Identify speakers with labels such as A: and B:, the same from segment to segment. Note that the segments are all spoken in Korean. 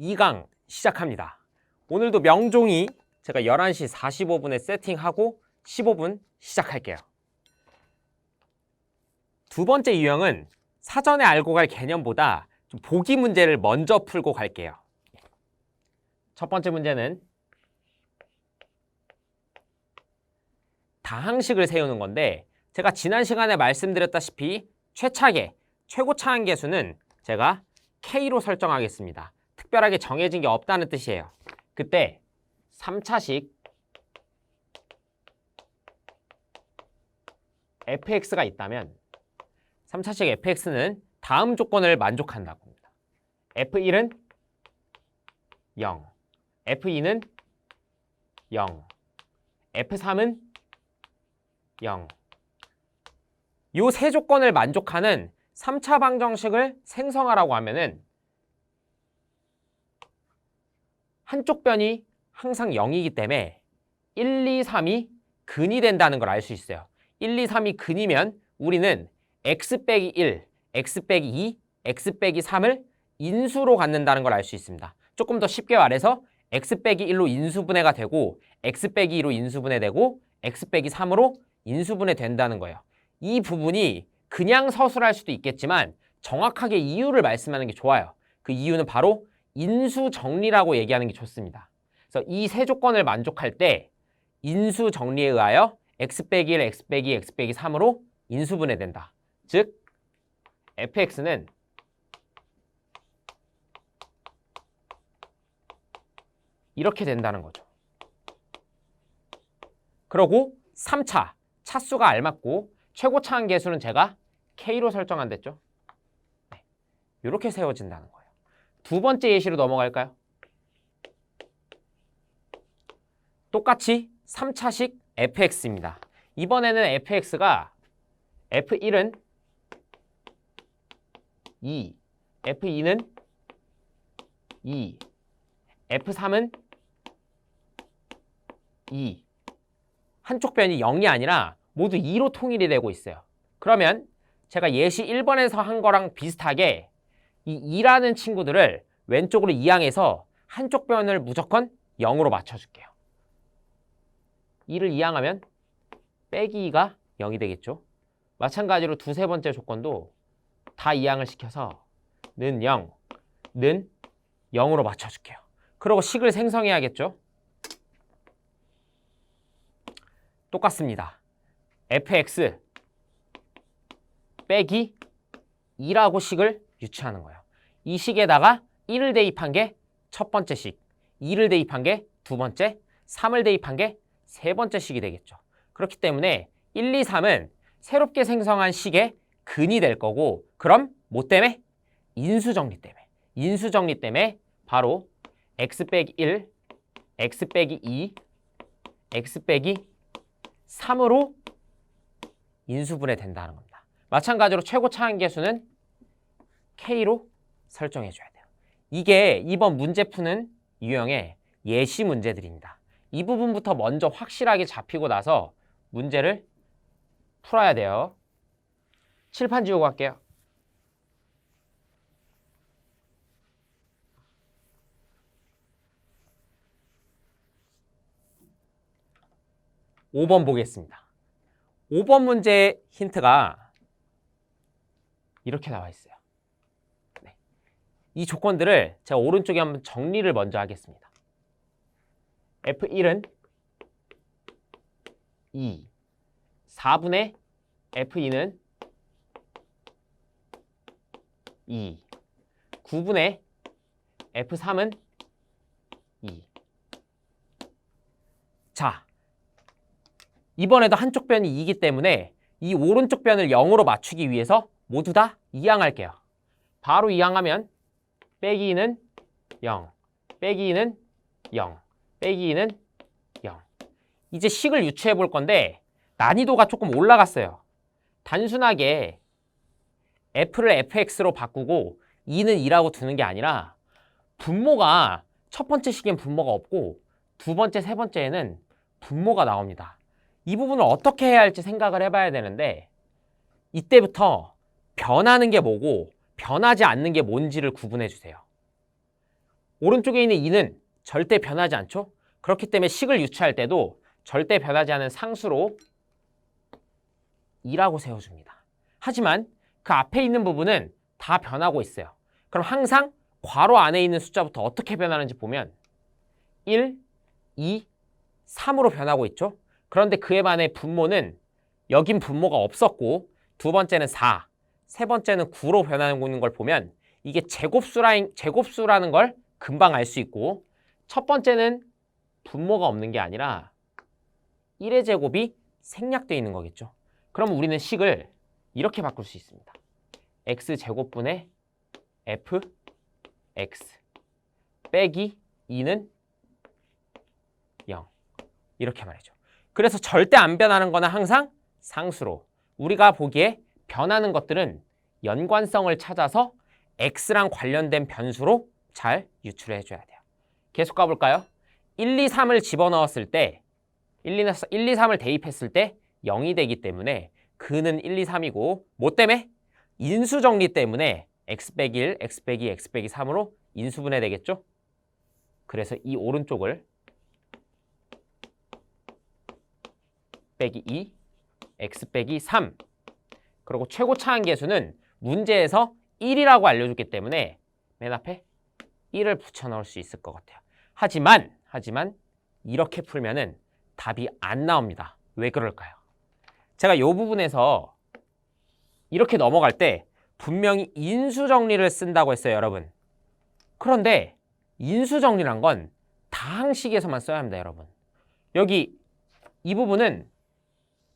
A: 2강 시작합니다. 오늘도 명종이 제가 11시 45분에 세팅하고 15분 시작할게요. 두 번째 유형은 사전에 알고 갈 개념보다 좀 보기 문제를 먼저 풀고 갈게요. 첫 번째 문제는 다항식을 세우는 건데 제가 지난 시간에 말씀드렸다시피 최차계, 최고 차항계수는 제가 K로 설정하겠습니다. 특별하게 정해진 게 없다는 뜻이에요. 그때 3차식 fx가 있다면 3차식 fx는 다음 조건을 만족한다고 합니다. f1은 0, f2는 0, f3은 0. 요세 조건을 만족하는 3차 방정식을 생성하라고 하면은 한쪽 변이 항상 0이기 때문에 1, 2, 3이 근이 된다는 걸 알 수 있어요. 1, 2, 3이 근이면 우리는 x 빼기 1, x 빼기 2, x 빼기 3을 인수로 갖는다는 걸 알 수 있습니다. 조금 더 쉽게 말해서 x 빼기 1로 인수분해가 되고 x 빼기 2로 인수분해되고 x 빼기 3으로 인수분해 된다는 거예요. 이 부분이 그냥 서술할 수도 있겠지만 정확하게 이유를 말씀하는 게 좋아요. 그 이유는 바로 인수 정리라고 얘기하는 게 좋습니다. 그래서 이 세 조건을 만족할 때 인수 정리에 의하여 x 빼기 1, x 빼기 2, x 빼기 3으로 인수분해된다. 즉 fx는 이렇게 된다는 거죠. 그러고 3차 차수가 알맞고 최고 차항 계수는 제가 K로 설정한댔죠. 네. 이렇게 세워진다는 거예요. 두 번째 예시로 넘어갈까요? 똑같이 3차식 fx입니다. 이번에는 fx가 f1은 2, f2는 2, f3은 2. 한쪽 변이 0이 아니라 모두 2로 통일이 되고 있어요. 그러면 제가 예시 1번에서 한 거랑 비슷하게 이 2라는 친구들을 왼쪽으로 이항해서 한쪽 변을 무조건 0으로 맞춰줄게요. 2를 이항하면 빼기 2가 0이 되겠죠. 마찬가지로 두세 번째 조건도 다 이항을 시켜서 는 0, 는 0으로 맞춰줄게요. 그리고 식을 생성해야겠죠. 똑같습니다. fx 빼기 2라고 식을 유추하는 거예요. 이 식에다가 1을 대입한 게 첫 번째 식, 2를 대입한 게 두 번째, 3을 대입한 게 세 번째 식이 되겠죠. 그렇기 때문에 1, 2, 3은 새롭게 생성한 식의 근이 될 거고 그럼 뭐 때문에? 인수정리 때문에. 인수정리 때문에 바로 x 빼기 1, x 빼기 2, x 빼기 3으로 인수분해 된다는 겁니다. 마찬가지로 최고 차항 계수는 K로 설정해 줘야 돼요. 이게 이번 문제 푸는 유형의 예시 문제들입니다. 이 부분부터 먼저 확실하게 잡히고 나서 문제를 풀어야 돼요. 칠판 지우고 갈게요. 오 번 보겠습니다. 5번 문제의 힌트가 이렇게 나와 있어요. 네. 이 조건들을 제가 오른쪽에 한번 정리를 먼저 하겠습니다. F1은 2, 4분의 F2는 2, 9분의 F3은 2. 자, 이번에도 한쪽 변이 2이기 때문에 이 오른쪽 변을 0으로 맞추기 위해서 모두 다 이항할게요. 바로 이항하면 빼기 2는 0, 빼기 2는 0, 빼기 2는 0. 이제 식을 유추해 볼 건데 난이도가 조금 올라갔어요. 단순하게 f를 fx로 바꾸고 2는 2라고 두는 게 아니라 분모가 첫 번째 식엔 분모가 없고 두 번째, 세 번째에는 분모가 나옵니다. 이 부분을 어떻게 해야 할지 생각을 해봐야 되는데 이때부터 변하는 게 뭐고 변하지 않는 게 뭔지를 구분해 주세요. 오른쪽에 있는 2는 절대 변하지 않죠? 그렇기 때문에 식을 유추할 때도 절대 변하지 않은 상수로 2라고 세워줍니다. 하지만 그 앞에 있는 부분은 다 변하고 있어요. 그럼 항상 괄호 안에 있는 숫자부터 어떻게 변하는지 보면 1, 2, 3으로 변하고 있죠. 그런데 그에 반해 분모는 여긴 분모가 없었고 두 번째는 4, 세 번째는 9로 변하는 걸 보면 이게 제곱수라인, 제곱수라는 걸 금방 알 수 있고 첫 번째는 분모가 없는 게 아니라 1의 제곱이 생략되어 있는 거겠죠. 그럼 우리는 식을 이렇게 바꿀 수 있습니다. x제곱분의 f x 빼기 2는 0 이렇게 말이죠. 그래서 절대 안 변하는 거는 항상 상수로 우리가 보기에 변하는 것들은 연관성을 찾아서 x랑 관련된 변수로 잘 유출해 줘야 돼요. 계속 가볼까요? 1, 2, 3을 집어넣었을 때 1, 2, 1, 2, 3을 대입했을 때 0이 되기 때문에 그는 1, 2, 3이고 뭐 때문에? 인수 정리 때문에 x 빼기 1, x 빼기 x 빼기 3으로 인수분해 되겠죠? 그래서 이 오른쪽을 빼기 2, x 빼기 3 그리고 최고 차항 계수는 문제에서 1이라고 알려줬기 때문에 맨 앞에 1을 붙여 넣을 수 있을 것 같아요. 하지만 하지만 이렇게 풀면은 답이 안 나옵니다. 왜 그럴까요? 제가 이 부분에서 이렇게 넘어갈 때 분명히 인수 정리를 쓴다고 했어요, 여러분. 그런데 인수 정리란 건 다항식에서만 써야 합니다, 여러분. 여기 이 부분은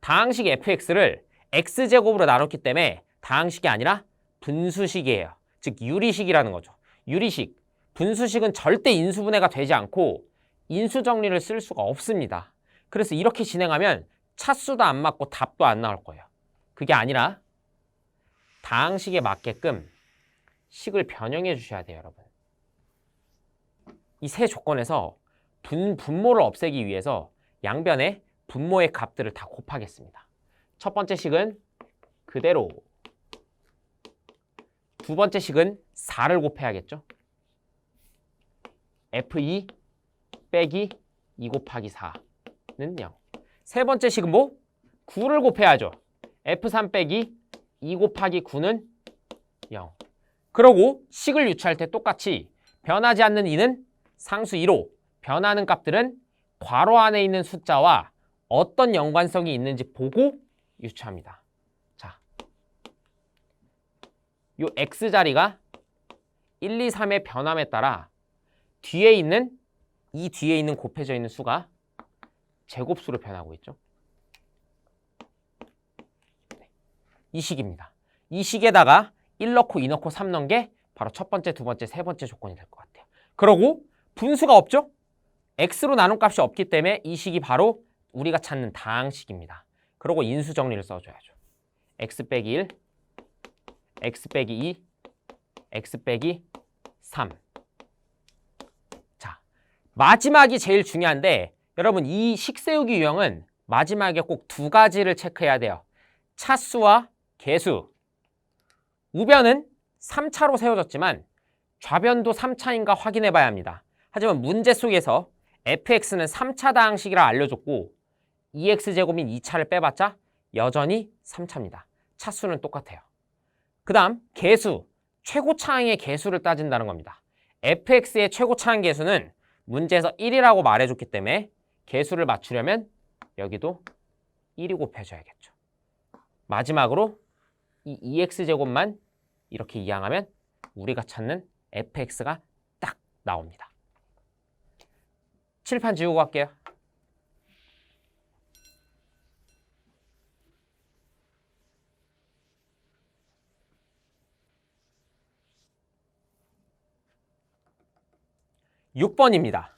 A: 다항식 fx를 x제곱으로 나눴기 때문에 다항식이 아니라 분수식이에요. 즉 유리식이라는 거죠. 유리식. 분수식은 절대 인수분해가 되지 않고 인수 정리를 쓸 수가 없습니다. 그래서 이렇게 진행하면 차수도 안 맞고 답도 안 나올 거예요. 그게 아니라 다항식에 맞게끔 식을 변형해 주셔야 돼요, 여러분. 이 세 조건에서 분, 분모를 없애기 위해서 양변에 분모의 값들을 다 곱하겠습니다. 첫 번째 식은 그대로 두 번째 식은 4를 곱해야겠죠. F2 빼기 2 곱하기 4는 0. 세 번째 식은 뭐? 9를 곱해야죠. F3 빼기 2 곱하기 9는 0. 그러고 식을 유추할 때 똑같이 변하지 않는 2는 상수 2로 변하는 값들은 괄호 안에 있는 숫자와 어떤 연관성이 있는지 보고 유추합니다. 자, 요 x 자리가 1, 2, 3의 변함에 따라 뒤에 있는 이 뒤에 있는 곱해져 있는 수가 제곱수로 변하고 있죠. 네. 이 식입니다. 이 식에다가 1 넣고 2 넣고 3 넣은 게 바로 첫 번째, 두 번째, 세 번째 조건이 될 것 같아요. 그러고 분수가 없죠? x로 나눈 값이 없기 때문에 이 식이 바로 우리가 찾는 다항식입니다. 그리고 인수 정리를 써줘야죠. x 빼기 1, x 빼기 2, x 빼기 3. 자, 마지막이 제일 중요한데 여러분 이 식세우기 유형은 마지막에 꼭 두 가지를 체크해야 돼요. 차수와 개수. 우변은 3차로 세워졌지만 좌변도 3차인가 확인해 봐야 합니다. 하지만 문제 속에서 fx는 3차 다항식이라 알려줬고 2x제곱인 2차를 빼봤자 여전히 3차입니다. 차수는 똑같아요. 그 다음 개수, 최고차항의 개수를 따진다는 겁니다. fx의 최고차항 개수는 문제에서 1이라고 말해줬기 때문에 개수를 맞추려면 여기도 1이 곱해줘야겠죠. 마지막으로 이 2x제곱만 이렇게 이항하면 우리가 찾는 fx가 딱 나옵니다. 칠판 지우고 갈게요. 6번입니다.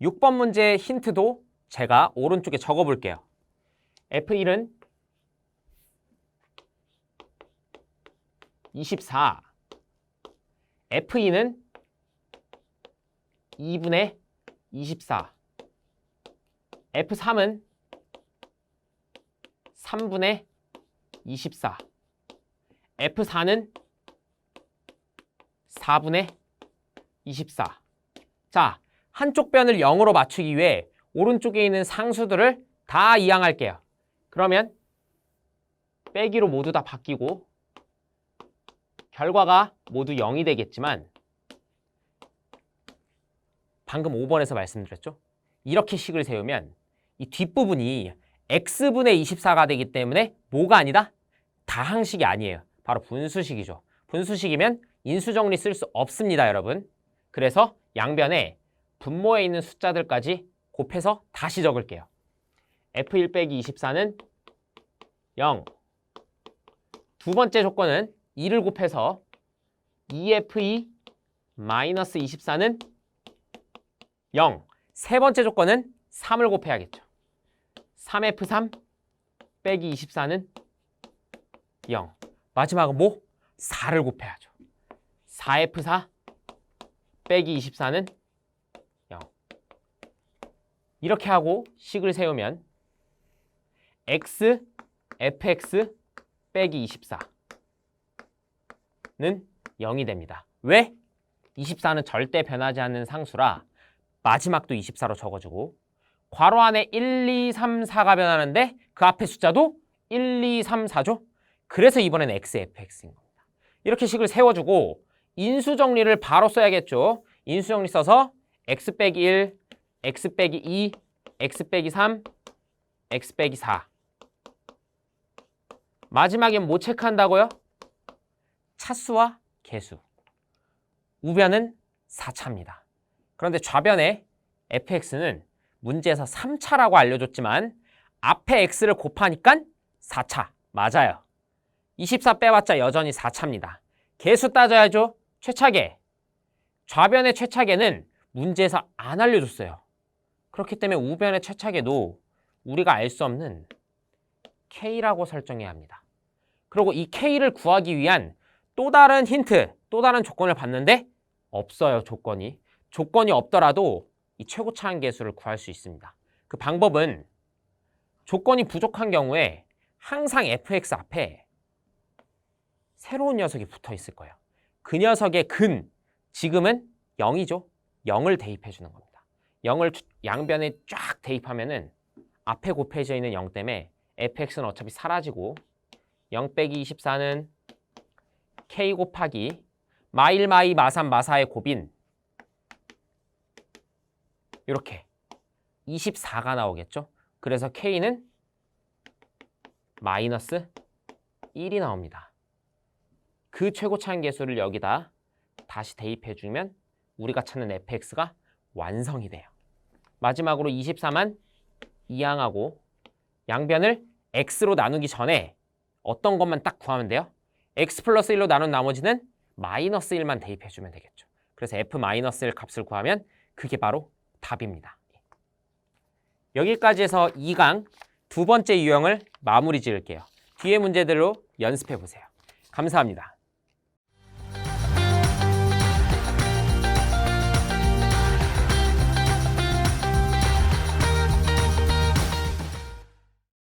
A: 6번 문제의 힌트도 제가 오른쪽에 적어 볼게요. F1은 24, F2는 2분의 24, F3은 3분의 24, F4는 4분의 24, 자, 한쪽 변을 0으로 맞추기 위해 오른쪽에 있는 상수들을 다 이항할게요. 그러면 빼기로 모두 다 바뀌고 결과가 모두 0이 되겠지만 방금 5번에서 말씀드렸죠? 이렇게 식을 세우면 이 뒷부분이 x분의 24가 되기 때문에 뭐가 아니다? 다항식이 아니에요. 바로 분수식이죠. 분수식이면 인수정리 쓸 수 없습니다, 여러분. 그래서 양변에 분모에 있는 숫자들까지 곱해서 다시 적을게요. f1 빼기 24는 0. 두 번째 조건은 2를 곱해서 2f2 마이너스 24는 0. 세 번째 조건은 3을 곱해야겠죠. 3f3 빼기 24는 0. 마지막은 뭐? 4를 곱해야죠. 4f4 빼기 24는 0. 이렇게 하고 식을 세우면 x, fx 빼기 24는 0이 됩니다. 왜? 24는 절대 변하지 않는 상수라 마지막도 24로 적어주고 괄호 안에 1, 2, 3, 4가 변하는데 그 앞에 숫자도 1, 2, 3, 4죠? 그래서 이번엔 x, fx인 겁니다. 이렇게 식을 세워주고 인수 정리를 바로 써야겠죠. 인수 정리 써서 x 빼기 1, x 빼기 2, x 빼기 3, x 빼기 4. 마지막엔 뭐 체크한다고요? 차수와 개수. 우변은 4차입니다. 그런데 좌변에 fx는 문제에서 3차라고 알려줬지만 앞에 x를 곱하니까 4차. 맞아요. 24 빼봤자 여전히 4차입니다. 개수 따져야죠. 최차계. 좌변의 최차계는 문제에서 안 알려줬어요. 그렇기 때문에 우변의 최차계도 우리가 알 수 없는 K라고 설정해야 합니다. 그리고 이 K를 구하기 위한 또 다른 힌트, 또 다른 조건을 봤는데 없어요, 조건이. 조건이 없더라도 이 최고차항 계수를 구할 수 있습니다. 그 방법은 조건이 부족한 경우에 항상 fx 앞에 새로운 녀석이 붙어 있을 거예요. 그 녀석의 근, 지금은 0이죠. 0을 대입해 주는 겁니다. 0을 양변에 쫙 대입하면은 앞에 곱해져 있는 0 때문에 fx는 어차피 사라지고 0 빼기 24는 k 곱하기 마일 마이 마삼 마사의 곱인 이렇게 24가 나오겠죠. 그래서 k는 마이너스 1이 나옵니다. 그 최고 차항 계수를 여기다 다시 대입해 주면 우리가 찾는 fx가 완성이 돼요. 마지막으로 24만 이항하고 양변을 x로 나누기 전에 어떤 것만 딱 구하면 돼요? x 플러스 1로 나눈 나머지는 마이너스 1만 대입해 주면 되겠죠. 그래서 f 마이너스 1 값을 구하면 그게 바로 답입니다. 여기까지 해서 2강 두 번째 유형을 마무리 지을게요. 뒤에 문제들로 연습해 보세요. 감사합니다.